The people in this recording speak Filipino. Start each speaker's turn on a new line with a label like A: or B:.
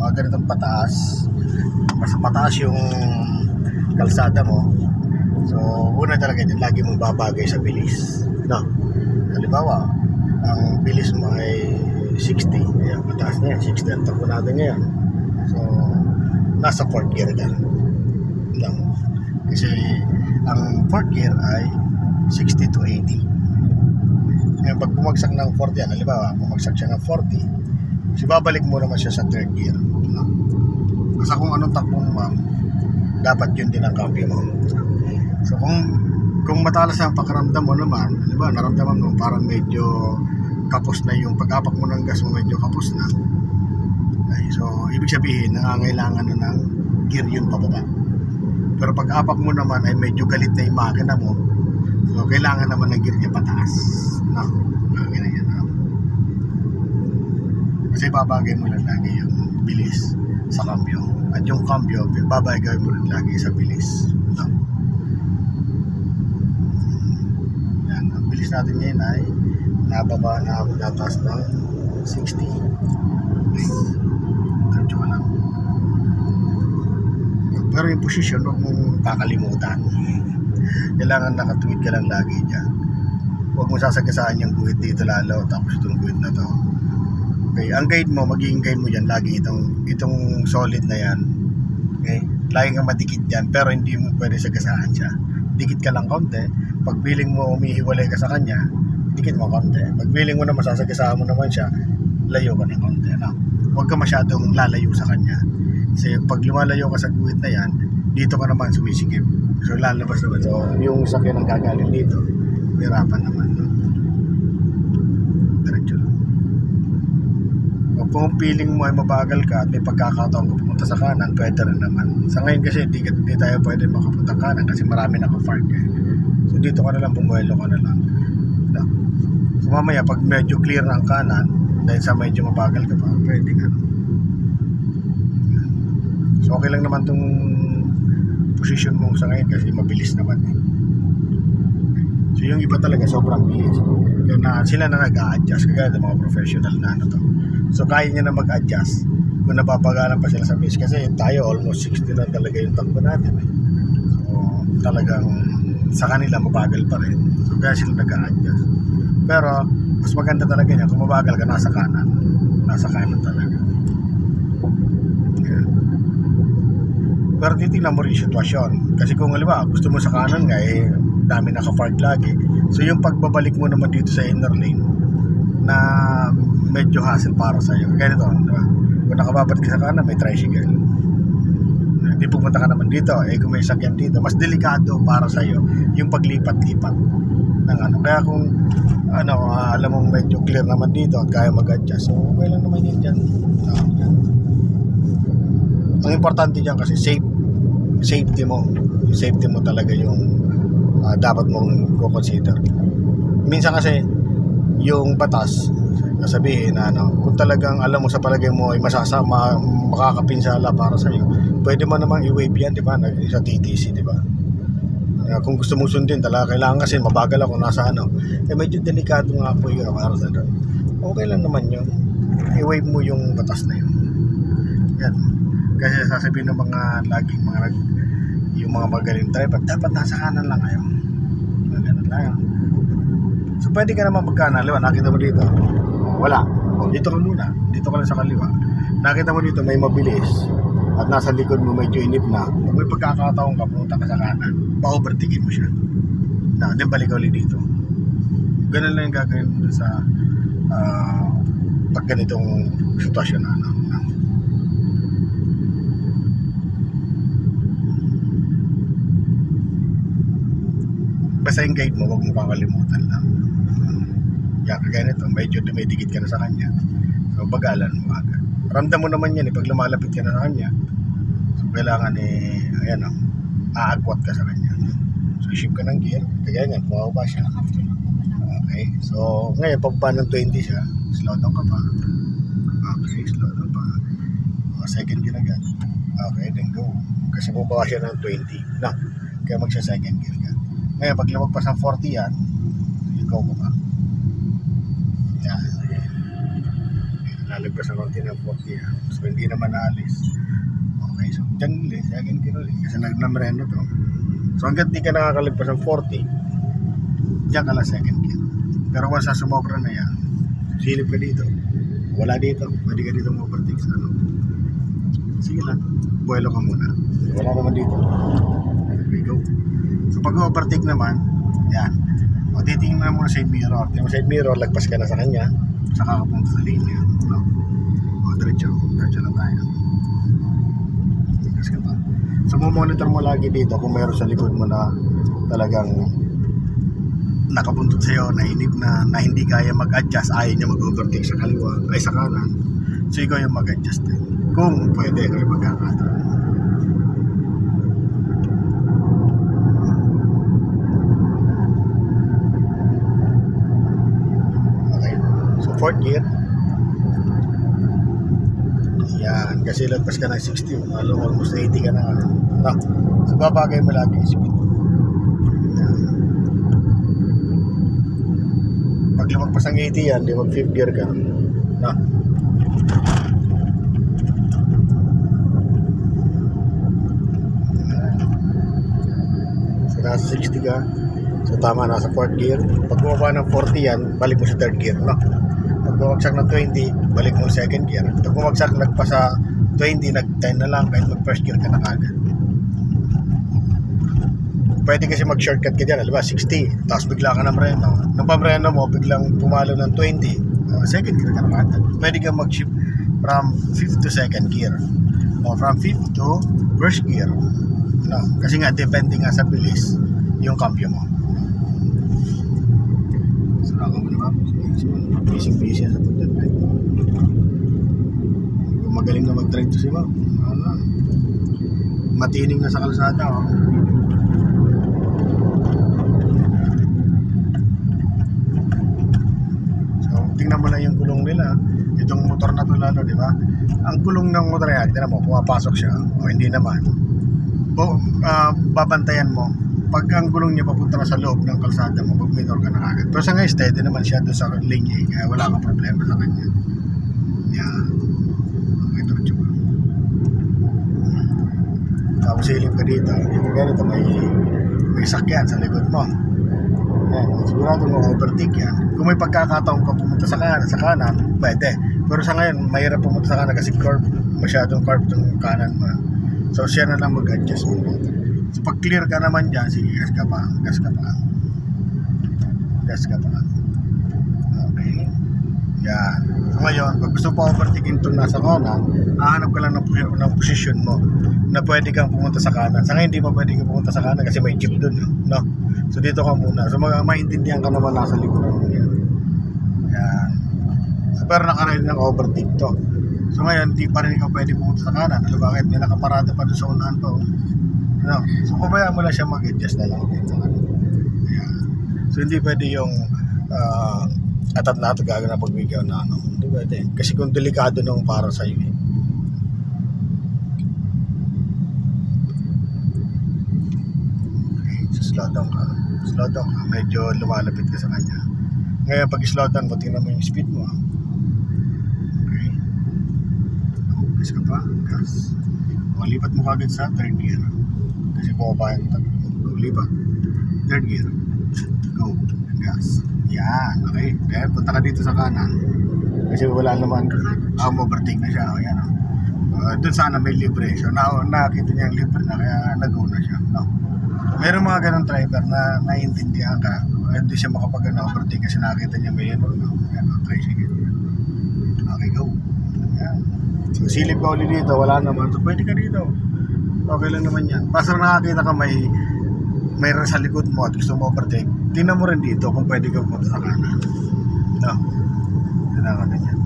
A: mga ganitong pataas, mas pataas yung kalsada mo. So, una talaga din, lagi mong babagay sa bilis. No? Halimbawa, ang bilis mo ay 60. Ayan, mataas na yan. 60 ang takbo natin ngayon. So, nasa fourth gear ka lang. Kasi, ang fourth gear ay 60 to 80. Ngayon, pag bumagsak ng 40 yan, halimbawa, bumagsak siya ng 40, so babalik mo naman siya sa third gear. Basta kung anong takbo mo, ma'am, dapat yun din ang copy mo. So, kung kung matalas ang pakiramdam mo naman, di ba, naramdaman mo parang medyo kapos na yung pag-apak mo ng gas mo medyo kapos na. Ay, so, ibig sabihin, nangangailangan na ng gear yun pababa. Pero pag-apak mo naman ay medyo galit na yung makina mo, so, kailangan naman ng gear niya pataas. No? Na yan. No? Kasi babagay mo lang lagi yung bilis sa cambio. At yung cambio, babagay mo rin lagi sa bilis. No? Yan, ang bilis natin ngayon ay nababa na nataas ng 60. Okay. Diretso ka lang. Pero yung position, huwag mong kakalimutan. Kailangan nakatuwid ka lang lagi dyan. Huwag mo sasagasaan yung guhit dito lalo, tapos itong guhit na to. Okay, ang guide mo, magiging guide mo dyan lagi itong, itong solid na yan. Okay? Lagi kang madikit yan, pero hindi mo pwede sagasaan siya. Dikit ka lang konti. Pag feeling mo umihiwalay ka sa kanya, dikit mo konti. Pag feeling mo na masasagasaan mo naman siya, layo ka ng konti. No? Huwag ka masyadong lalayo sa kanya. Kasi pag lumalayo ka sa guhit na yan, dito ka naman sumisikip. So lalabas naman. So yung sakyan ang gagaling dito, hirapan naman. No? Diretso lang. O kung feeling mo ay mabagal ka at may pagkakataon ka pumunta sa kanan, pwede rin naman. Sa ngayon kasi hindi, hindi tayo pwede makapunta kanan kasi marami naka-park eh. So dito ka na lang, bumuelo ka na lang. So mamaya pag medyo clear na ang kanan, dahil sa medyo mabagal ka pa, pwede ka. So okay lang naman tong position mo sa ngayon kasi mabilis naman eh. So yung iba talaga sobrang bilis. Kaya na, sila na nag-a-adjust kagaya ng mga professional na ano to. So kaya niya na mag-adjust kung napapagalan pa sila sa base kasi tayo almost 60 na talaga yung takbo natin eh. So talagang sa kanila mabagal pa rin. So kaya sila nag-a-adjust. Pero mas maganda talaga niya kung mabagal ka nasa kanan. Nasa kanan talaga. Yan. Pero titingnan mo rin yung sitwasyon. Kasi kung halimbawa, gusto mo sa kanan nga, eh, dami naka-park lagi. So yung pagbabalik mo naman dito sa inner lane, na medyo hassle para sa'yo. Ganito, di ba? Kung nakababad ka sa kanan, may tricycle. Hindi pupunta ka naman dito. Eh, kung may sakyan dito, mas delikado para sa'yo yung paglipat-lipat ng ano. Kaya kung ano, ah, alam mong medyo clear naman dito at kaya mag-adjust, so okay lang naman yun dyan. Yan. Ang importante dyan kasi safe safety mo. Safety mo talaga yung ah, dapat mong consider. Minsan kasi yung batas nasabihin na ano, kung talagang alam mo sa palagay mo ay masasama, makakapinsala para sa iyo, pwede mo namang i-waive yan, di ba? Sa TTC, di ba? Kung gusto mo sundin, talaga kailangan kasi mabagal ako nasa ano. Eh medyo delikado nga po yun para sa doon. Okay lang naman yun. I-waive mo yung batas na yun. Yan. Kasi sasabihin ng mga laging mga yung mga magaling driver, dapat nasa kanan lang kayo. Ganun lang. So pwede ka naman magkanan. Liwa, nakita mo dito. Wala. Oh, dito ka muna. Dito ka lang sa kaliwa. Nakita mo dito may mabilis. At nasa likod mo medyo inip na. Pag may pagkakataon ka, pumunta ka sa kanan, pa-overtakein mo siya. Na, then balik ulit dito. Ganun lang yung gagawin sa ah, pag ganitong sitwasyon na ano. na. Basta yung guide mo, huwag mo kakalimutan lang. Kaya kagaya medyo dumidikit ka na sa kanya. So, bagalan mo agad. Ramdam mo naman yan eh, pag lumalapit ka na sa kanya. So, kailangan eh, ayan o, aagwat ka sa kanya. So, shift ka ng gear. Kagaya nga, bumaba siya. Okay, so, ngayon, pagpa ng 20 siya, slow down ka pa. Okay, slow down pa. O, second gear agad. Okay, then go. Kasi bumaba siya ng 20. Na, kaya magsya second gear ka. Ngayon, pag lumagpas ng 40 yan, ikaw ko pa. Yan. Lalagpas ng ng 40 yan. So, hindi naman naalis. Okay, so dyan ulit, second gear ulit. Kasi nagnamreno to. So hanggat di ka nakakalagpas ng 40, dyan ka lang second gear. Pero once sa sumobra na yan, silip ka dito. Wala dito, pwede ka dito mag-overtake sa ano. Sige lang, buwelo ka muna. Wala naman dito. There we go. So pag overtake naman, yan. O titingnan mo muna side mirror. Tingnan mo side mirror, lagpas ka na sa kanya. Saka ka punta sa linya. No? O diretso. Diretso na tayo. Lagpas ka pa. So monitor mo lagi dito kung mayroon sa likod mo na talagang nakabuntot sa'yo, nainip na, na hindi kaya mag-adjust, ayaw niya mag-overtake sa kaliwa, ay sa kanan. So ikaw yung mag-adjust din. Kung pwede, kayo magkakataon. Okay. So, fourth gear. Yan. Kasi lagpas ka ng 60. Ano, almost 80 ka na. No. So, babagay mo lagi speed. Yan. Pag lumagpas ng 80 yan, di mag 5th gear ka. No. So, nasa 60 ka. So tama, nasa 4th gear. Pag bumaba ng 40 yan, balik mo sa 3rd gear, no? Bumagsak ng 20, balik mo sa 2nd gear. Pag bumagsak nagpa sa 20, nag-10 na lang, kahit mag 1st gear ka na kagad. Pwede kasi mag-shortcut ka dyan, alam ba, 60, tapos bigla ka ng breno. Nung pamreno mo, biglang pumalo ng 20, uh, 2nd gear ka na kagad. Pwede ka mag-shift from 5th to 2nd gear. O from 5th to 1st gear. No, kasi nga, depende nga sa bilis yung kampyo mo. Sarap mo naman. Busy-busy sa pagdadrive. Kung magaling na mag-drive to si Ma'am. Ano? Matining na sa kalsada. Oh. So, tingnan mo lang yung gulong nila. Itong motor na to lalo, di ba? Ang gulong ng motor yan, tingnan mo, pumapasok siya. O hindi naman. Ah, babantayan mo pag ang gulong niya papunta na sa loob ng kalsada mo, pag minor ka na agad. Pero sa ngayon, steady naman siya doon sa linya, eh, kaya wala kang problema sa kanya. Yan. Okay, diretso ka. Tapos silip ka dito. Dito ganito may, may sakyan sa likod mo. Yan. Sigurado mo overtake yan. Kung may pagkakataon ka pumunta sa kanan, sa kanan, pwede. Pero sa ngayon, mahirap pumunta sa kanan kasi curve, masyadong curve yung kanan mo. So siya na lang mag-adjust mo. So pag clear ka naman dyan, sige, gas ka pa, gas ka pa. Gas ka pa. Okay. Yan. So ngayon, pag gusto pa overtaking itong nasa kanan, hahanap ka lang ng, ng position mo na pwede kang pumunta sa kanan. Sa ngayon, hindi pa pwede kang pumunta sa kanan kasi may jeep dun. No? So dito ka muna. So mag maintindihan ka naman nasa likuran mo yan. Yan. So pero nakaready ng overtake to. So ngayon, di pa rin ikaw pwede pumunta sa kanan. Alam bakit? May nakaparada pa doon sa unahan to. No? So pabayaan mo lang siya mag-adjust na lang. Ayan. So hindi pwede yung uh, atat na ito gagawin na pagbigyan na ano. Hindi pwede. Kasi kung delikado nung para sa iyo. Eh. Slow down ka. Slow down ka. Medyo lumalapit ka sa kanya. Ngayon pag slow down mo, tingnan mo yung speed mo. ah. Okay. Gas ka pa. Gas. O, lipat mo kagad sa third gear. Kasi bumaba yung tag. O, lipat. Third gear. Go. Gas. Yan. Okay. Then, punta ka dito sa kanan. Kasi wala naman. Ah, overtake na siya. O, yan. Uh, doon sana may libre. So, na nakakita niya yung libre na kaya nag-go na siya. No. Meron mga ganong driver na naiintindihan ka. Hindi siya makapag na overtake kasi nakita niya may ano. No? Yan, o, try sige. Okay, go. Yan. So, silip ka ulit dito, wala naman. So, pwede ka dito. Okay lang naman yan. Basta nakakita ka may mayroon sa likod mo at gusto mo overtake, tingnan mo rin dito kung pwede ka pumunta sa kanan. No? Tingnan ka din yan.